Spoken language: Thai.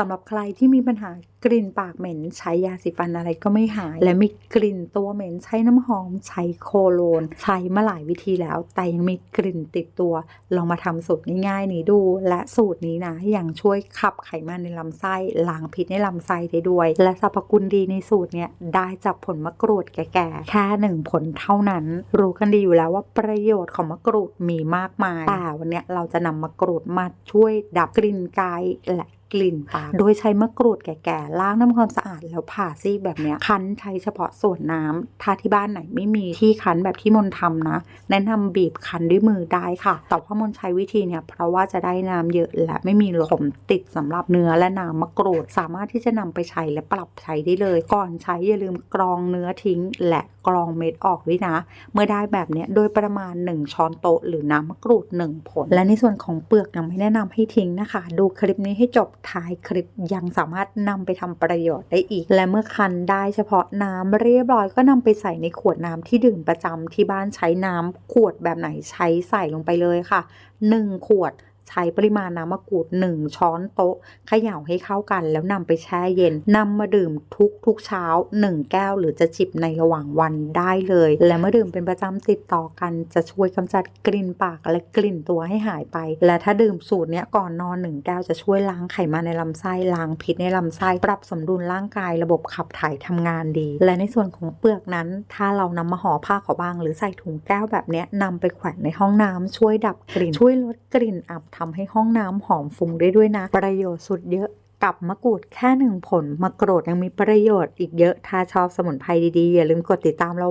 สำหรับใครที่มีปัญหากลิ่นปากเหม็นใช้ยาสีฟันอะไรก็ไม่หาย และมีกลิ่นตัวเหม็นใช้น้ำหอมใช้โคโลน ใช้มาหลายวิธีแล้ว แต่ยังมีกลิ่นติดตัว ลองมาทำสูตรง่ายๆนี้ดู และสูตรนี้นะยังช่วยขับไขมันในลำไส้ล้างพิษในลำไส้ได้ด้วย และสรรพคุณดีในสูตรเนี่ยได้จากผลมะกรูดแก่ๆแค่หนึ่งผลเท่านั้น รู้กันดีอยู่แล้วว่าประโยชน์ของมะกรูดมีมากมายแต่วันเนี้ยเราจะนำมะกรูดมาช่วยดับกลิ่นกายและ กลิ่นปากโดยใช้มะกรูดแก่ๆล้างน้ำความสะอาดแล้วผ่าซี่แบบเนี้ยคั้นใช้เฉพาะส่วนน้ำถ้าที่บ้านไหนไม่มีที่คั้นแบบที่มนทำนะ แนะนำบีบคั้นด้วยมือได้ค่ะ แต่ว่ามนใช้วิธีเนี่ยเพราะว่าจะได้น้ำเยอะและไม่มีขมติดสำหรับเนื้อและน้ำมะกรูด สามารถที่จะนำไปใช้และปรับใช้ได้เลย ก่อนใช้อย่าลืมกรองเนื้อทิ้ง และกรองเม็ดออกด้วยนะ เมื่อได้แบบเนี้ยโดยประมาณ 1 ช้อนโต๊ะหรือน้ำมะกรูด 1 ผล และในส่วนของเปลือกยังไม่แนะนำให้ทิ้งนะคะ ดูคลิปนี้ให้จบท้ายคลิปยังสามารถนำไปทำประโยชน์ได้อีก และเมื่อคันได้เฉพาะน้ำเรียบร้อยก็นำไปใส่ในขวดน้ำที่ดื่มประจำที่บ้านใช้น้ำขวดแบบไหนใช้ใส่ลงไปเลยค่ะ 1 ขวด ใช้ปริมาณน้ำมะกรูด 1 ช้อนโต๊ะเขย่าให้เข้ากัน แล้วนำไปแช่เย็นนำมาดื่มทุกทุกเช้า 1 แก้วหรือจะจิบในระหว่างวันได้เลย และเมื่อดื่มเป็นประจำติดต่อกัน จะช่วยกำจัดกลิ่นปากและกลิ่นตัวให้หายไป และถ้าดื่มสูตรเนี้ยก่อนนอน1แก้วจะช่วยล้างไขมันในลำไส้ล้างพิษในลำไส้ปรับสมดุลร่างกายระบบขับถ่ายทำงานดี และในส่วนของเปลือกนั้น ถ้าเรานำมาห่อผ้าขาวบาง หรือใส่ถุงแก้วแบบเนี้ยนำไปแขวนในห้องน้ำช่วยดับกลิ่นช่วยลดกลิ่นอับทำให้ห้องน้ำหอมฟุ้งได้ด้วยนะ ประโยชน์สุดเยอะกับมะกรูดแค่หนึ่งผลมะกรูดยังมีประโยชน์อีกเยอะ ถ้าชอบสมุนไพรดีๆ อย่าลืมกดติดตามเรา